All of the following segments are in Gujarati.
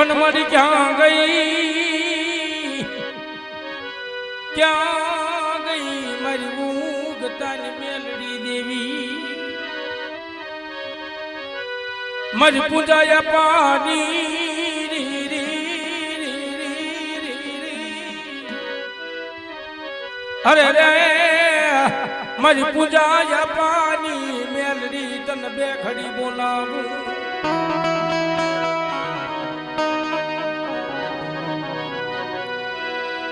પણ મારી ક્યાં ગઈ? ક્યાં ગઈ મારી ઉગતાની મેલડી દેવી? મારી પૂજાયા રી. અરે રે, મારી પૂજાયા પાણી, મેલડી તને બે ખડી બોલાવું.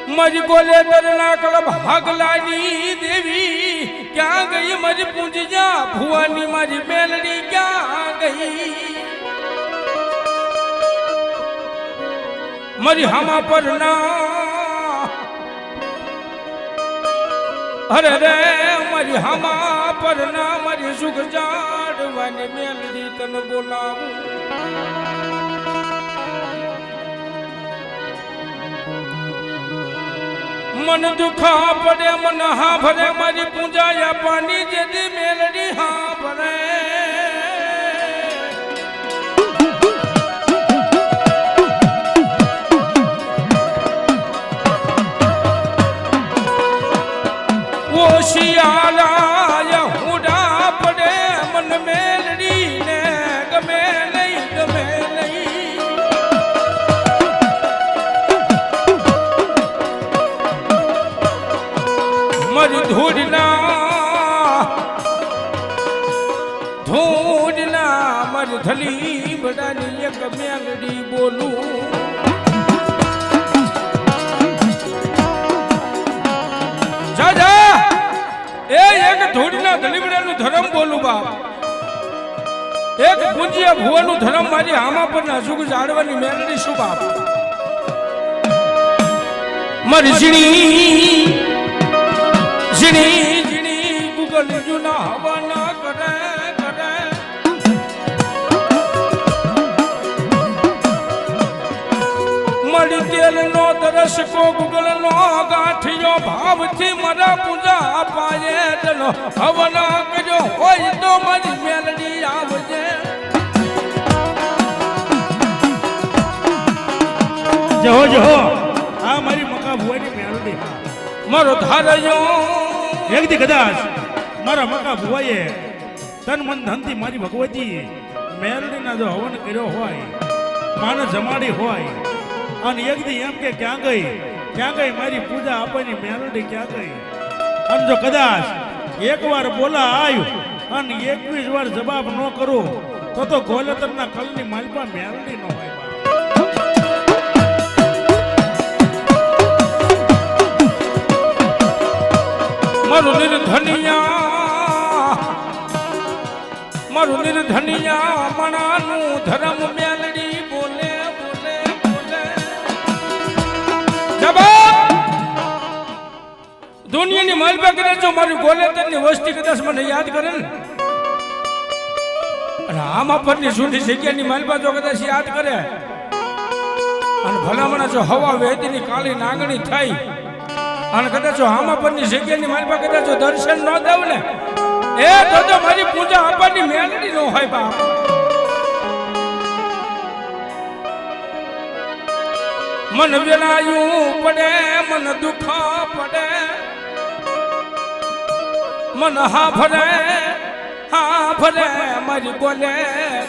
મારી ગોલે દરના કળ ભાગલાની દેવી ક્યાં ગઈ મજ પૂંજ્યા ભુવાની મારી મેલડી ક્યાં ગઈ મારી હમા પર ના અરે રે મારી હમા પર ના મારી સુખ જાડવાની મેલડી તને બોલાવું મન દુખા પડે મન હા ભરે મારી પૂજા પાણી જેથી મેલડી હા ભરે મારી ધૂળના ધૂળના બધાની એક મેલડી બોલું. એ એક ધૂળના દલીબડાનું ધર્મ બોલું બાપ. એક પૂજ્ય ભુવાનું ધર્મ મારી આમા પર નાજુક જાળવાની મેળડી શું બાપ? મારી ઝીણી ઝીણી ગુગલ જુના હવા ના કરે કરે મળી તેલ નો દરસકો ગુગલ નો ગાંઠિયો ભાવથી મારા પૂજા અપાયે ચલો હવન કરજો હોય તો મારી મેલડી આવજે. જહો જહો. આ મારી મકા ભુવાની મેલડી. મારો ધારયો એકદી કદાચ મારા મકા ભુવાએ તન મન ધનથી મારી ભગવતી મેલડીના જો હવન કર્યો હોય, માને જમાડી હોય, અને એક દી એમ કે ક્યાં ગઈ ક્યાં ગઈ મારી પૂજા આપવાની મેરડી ક્યાં ગઈ અને જો કદાચ એકવાર બોલા આવ્યું અને એકવીસ વાર જવાબ ન કરું, તો તો ગોલતરના કલની માલપા મેરડી ન હોય. નિર્ધનિયા મારું નિર્ધનિયા મણાનું ધર્મ મેલડી બોલે બોલે બોલે. દુનિયાની માલપા કરે છો મારી ગોલેતરની વસ્તી કદાચ મને યાદ કરે ને. આમાં પરની જૂની જગ્યાની મલબા જો કદાચ યાદ કરે. અને ભલામણા જો હવા વહેતીની કાળી નાગણી થઈ અને કદાચ આમાં પરની જગ્યાની મારી પાસે કદાચ દર્શન ન દઉં ને, એ તો તો મારી પૂજા આપવાની મેલડી નો હોય બાપ. મન વેલાયું પડે, મન દુખ પડે, મન હા ભરે હા ભરે, મારી બોલે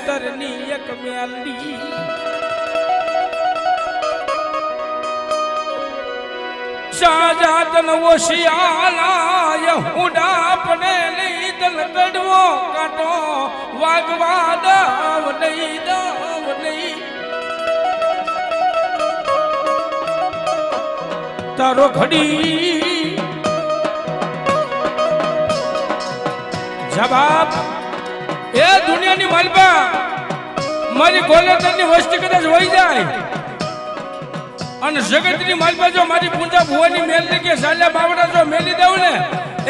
તરની એક મેલડી. શાહજાતન ઓશિયાલા હુડા પડે લઈ દલ કડવો કાટો વાગવા દાવ નહીં દાવ નહીં. તારો ઘડી જવાબ એ દુનિયાની મલબા મારી ગોલેતરની વસ્તી કદાચ હોઈ જાય. અને જગતની માલમાં જો મારી પૂજા ભુવાની મેલડી કે સાલ્યા બાવડા જો મેલી દઉં ને,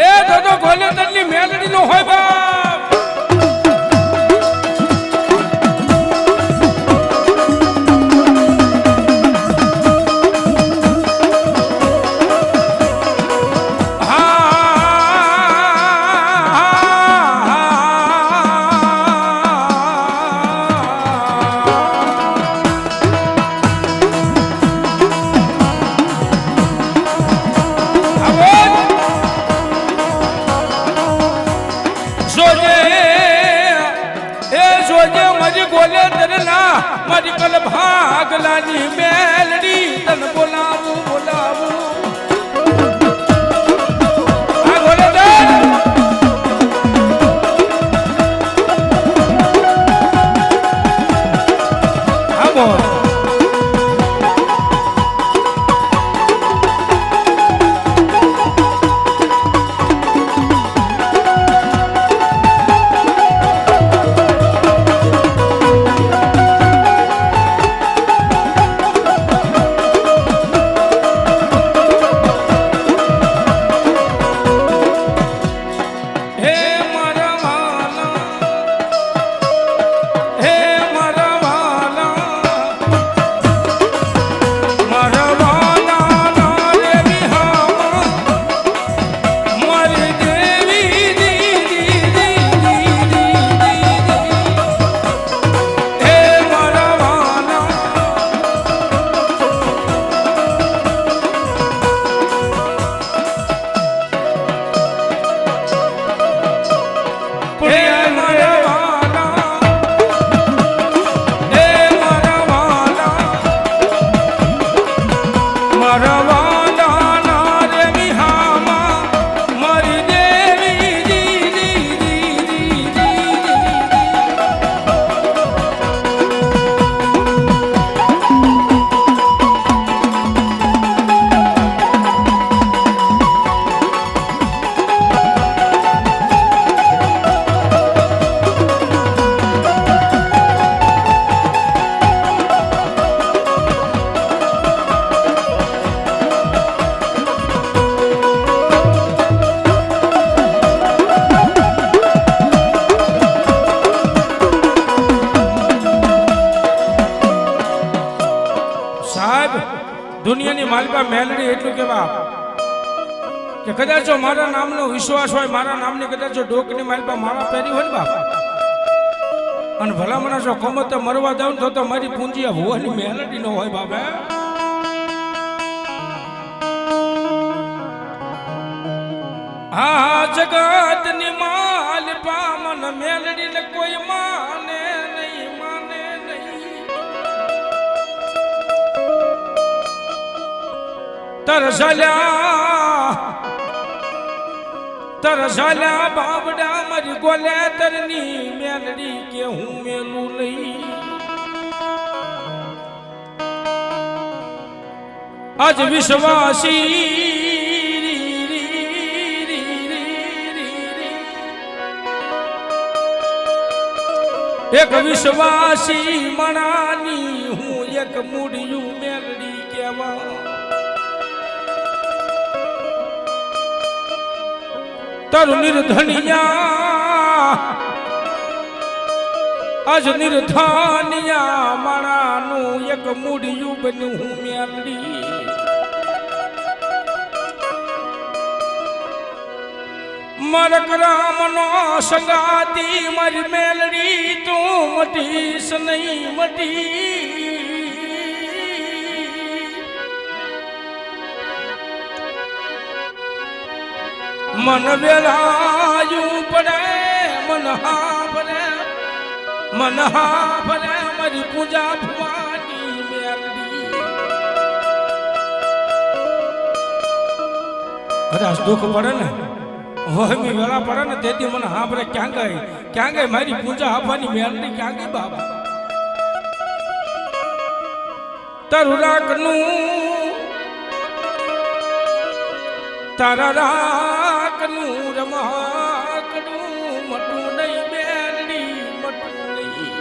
એ તો ખોલે ગોલેતરની મેલડી નો હોય બાપ પણ જ બોલે તને ના મારી કલ ભાગલાની મેલડી તન બોલ માલિકા મેલડી એટલું કેવા કે કદાચ મારા નામનો વિશ્વાસ હોય, મારા નામની કદાચ ડોકની માલિકા માળા પહેરી હોય ને બાપ. અને ભલામણા જો કોમતે મરવા દઉં તો તો મારી પૂંજી હોવાની મેલડી નો હોય બાપે, હે? જગતની માલ પામન મેલડી ને કોઈ માને તરસલ્યા તરસલ્યા બાબડા મારી ગોલે તરની મેલડી કે હું મેલું લઈ. આજ વિશ્વાસી એક વિશ્વાસી મણાની હું એક મૂડિયું તારું નિર્ધનિયા, આજ નિર્ધનિયા માણાનું એક મૂડિયું બન્યું હું મેલડી મરક રામનો સગાતી મરી મેલડી, તું મટીશ નહીં મટી. મન વેલાયું પડે, મન હા પડે, મન હા પડે, મારી પૂજા ભવાની મેલડી કદાચ દુઃખ પડે ને વહમી વેળા પડે ને, તેથી મને હાંભળે ક્યાં ગઈ ક્યાં ગઈ મારી પૂજા આપવાની મેલડી ક્યાં ગઈ બાબા? તારું રાખનું તારા રાખનું રમાકડું મટું નહીં મેલડી મટું નહીં.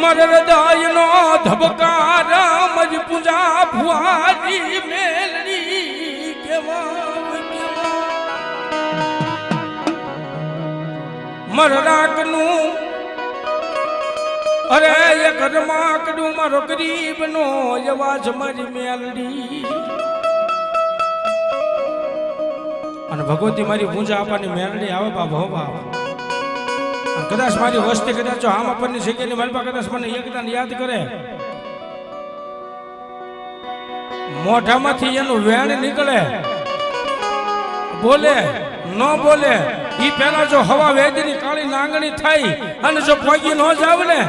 મર હૃદયનો ધબકાર, મજ પૂજા ભુવાની મેલડી કેવા મર રાખનું અરે એક રમાકડું મારો ગરીબનો અવાજ મારી મેલડી. અને ભગવતી મારી પૂજા આપવાની મેળડી આવે બાપ, હો બાપ. કદાચ મારી વસ્તી કદાચ આમ આપણની જગ્યાની મારી કદાચ મને એકદમ યાદ કરે. મોઢામાંથી એનું વેણ નીકળે. બોલે, ન બોલે, ઈ પેલા જો હવા વેદની કાળી નાંગણી થઈ અને જો પોગી ન જાવ ને,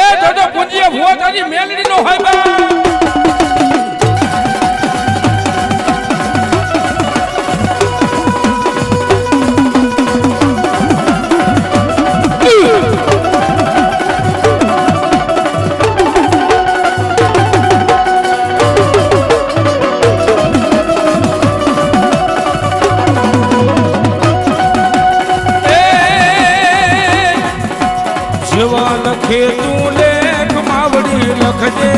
એ તો પૂજ્ય ભૂવા તારી મેલડી નો હોય લખે તું લેખ માવડી લખજે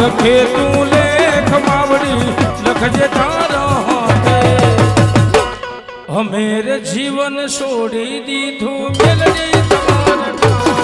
લખે તું લેખ માવડી લખજે તારા હમેર જીવન છોડી દીધું મેલડી તમારા